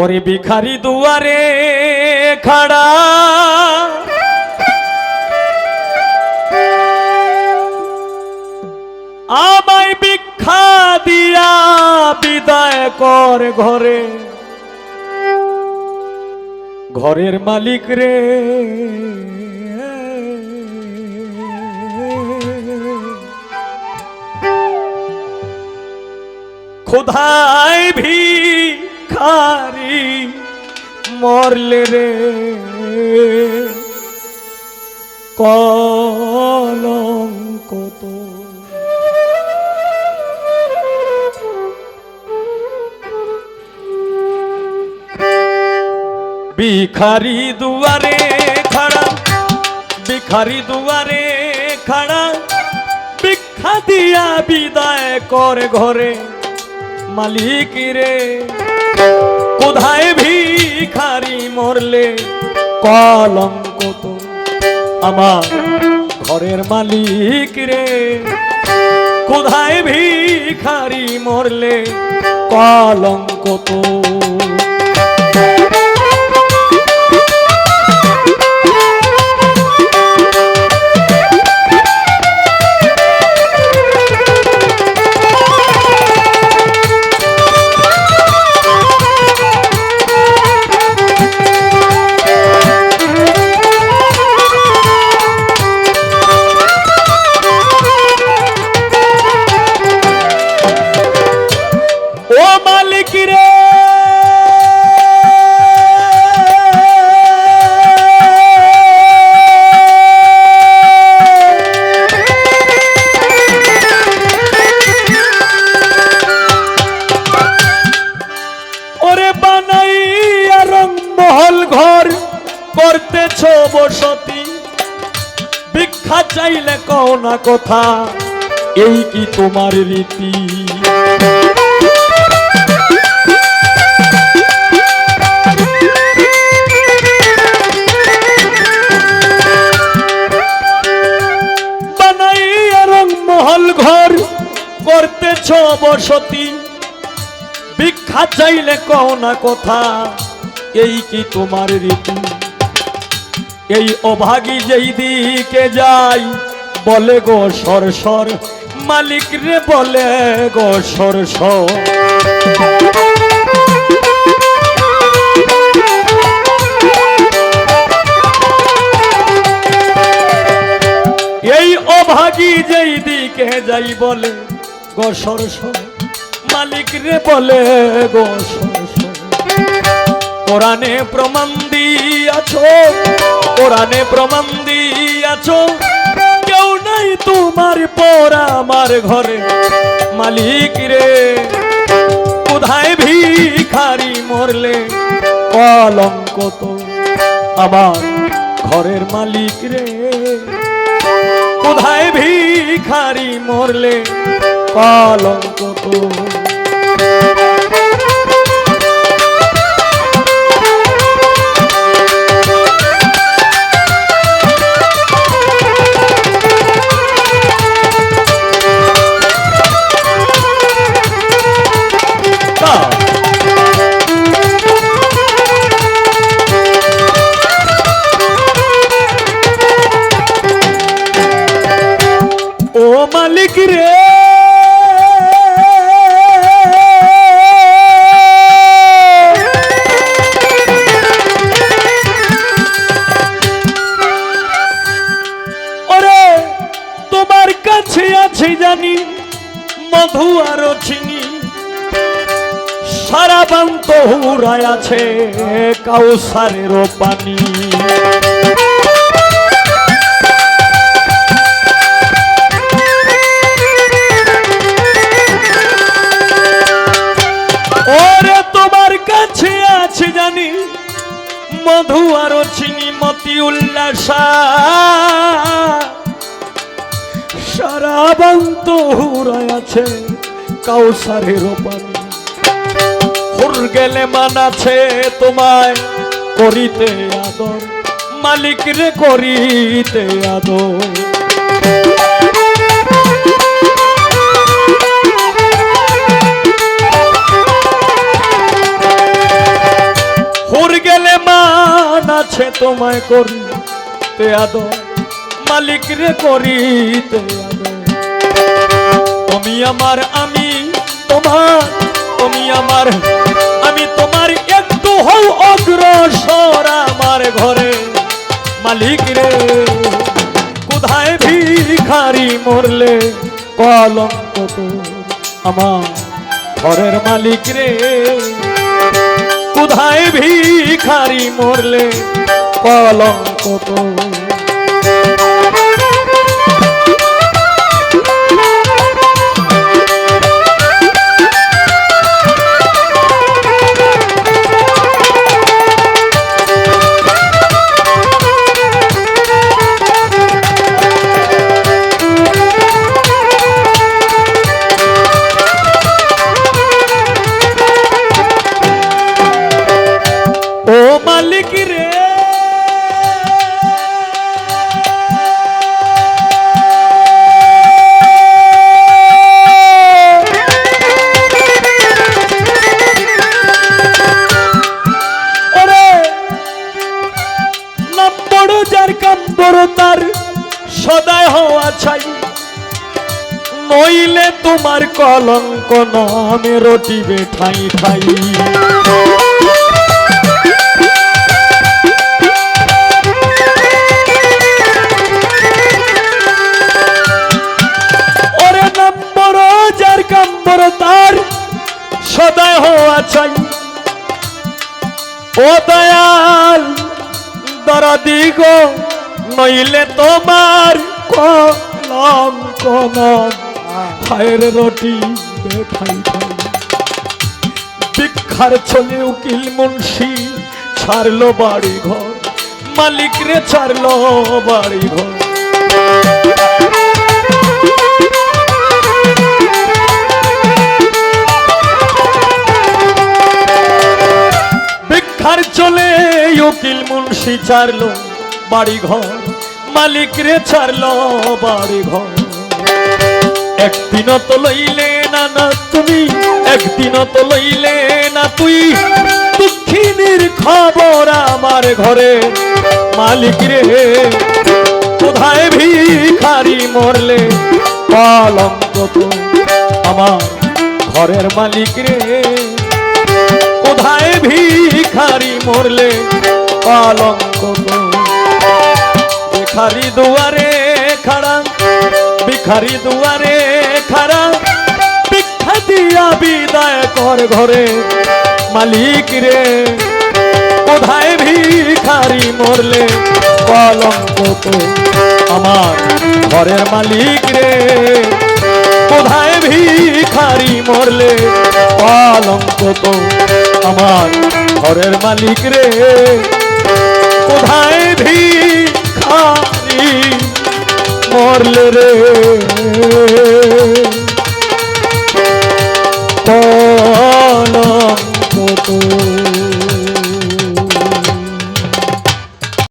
ওরে ভিখারি দুয়ারে খাড়া। আমায় ভিক্ষা দিয়া বিদায় কর ঘরে। ঘরের মালিক রে। খোদায় ভিখারি মরলে রে, কলঙ্ক তো। দুয়ারে খাড়া, ভিখারি দুয়ারে খাড়া, ভিক্ষা দিয়া বিদায় কর ঘরে মালিক রে। কোথায় ভিখারি মরলে? কলঙ্ক তো আমার ঘরের মালিক রে। কোথায় ভিখারি মরলে? কলঙ্ক তো কথা এই কি তোমার রীতি। বসতি। ভিক্ষা চাইলে কও না কথা এই কি তোমার রীতি। এই অভাগী যেই দিকে যাই বলে গো সর সর, মালিক রে বলে গো সর এই অভাগী যেই দিকে যাই বলে গো সর, মালিক রে বলে গো সর সর। কোরআনে প্রমাণ দিয়াছো, কোরআনে প্রমাণ দিয়াছো নাই তোমার পর আমার ঘরে। মালিক রে, কোথায় ভিখারি মরলে? কলঙ্ক তো আমার ঘরের মালিক রে। কোথায় ভিখারি মরলে? কলঙ্ক তো মালিক রে। ওরে, তোমার কাছে আছে জানি, মধু আরও চিনি। সারা বান্ত হুরায় আছে কাউসারেরও পানি। উল্লাসা সারা বান্ত হুরায় আছে কাউসারের পানি হুর গেলে তোমায় করিতে আদর। মালিক রে করিতে আদর। তোমায় করিতে আদর, মালিক রে করিতে তুমি আমার, আমি তোমার, তুমি আমার, আমি তোমার একটু হও অগ্রসর আমার ঘরে। মালিক রে, কোথায় ভিখারি মরলে? কলঙ্ক তোর আমার ঘরের মালিক রে। কোথায় ভিখারি মরলে? কলঙ্ক তোর যার কাম্বর তার সদায় হওয়া চাই। নইলে তোমার কলঙ্ক নামে রটিবে ঠাই ঠাই। ওরে নম্বর, যার কাম্বর তার সদায় হওয়া চাই। ও দয়াল, দরদি নইলে তোমার কলম কলম। হায়ের রটি ভিক্ষার চলে উকিল মুন্সি ছাড়লো বাড়ি ঘর মালিক রে ছাড়লো বাড়ি ঘর ভিক্ষার চলে উকিল মুন্সি ছাড়লো বাড়ি ঘর মালিক রে ছাড়লো বাড়ি ঘর একদিন তো লইলে না না তুমি একদিন তো লইলে না তুই। দুঃখিনীর খবর আমার ঘরে, মালিক রে, কোথায় ভিখারি মরলে? কলঙ্ক আমার ঘরের মালিক রে। কোথায় ভিখারি মরলে? কলঙ্ক তো ভিখারি দুয়ারে খাড়া, ভিখারি দুয়ারে খাড়া। ভিক্ষা দিয়া বিদায় কর ঘরে, মালিক রে। কোথায় ভিখারি মরলে? কলঙ্ক তো আমার ঘরের মালিক রে। কোথায় ভিখারি মরলে? কলঙ্ক তো আমার ঘরের মালিক রে। কোথায় ভিখারি মরলে রে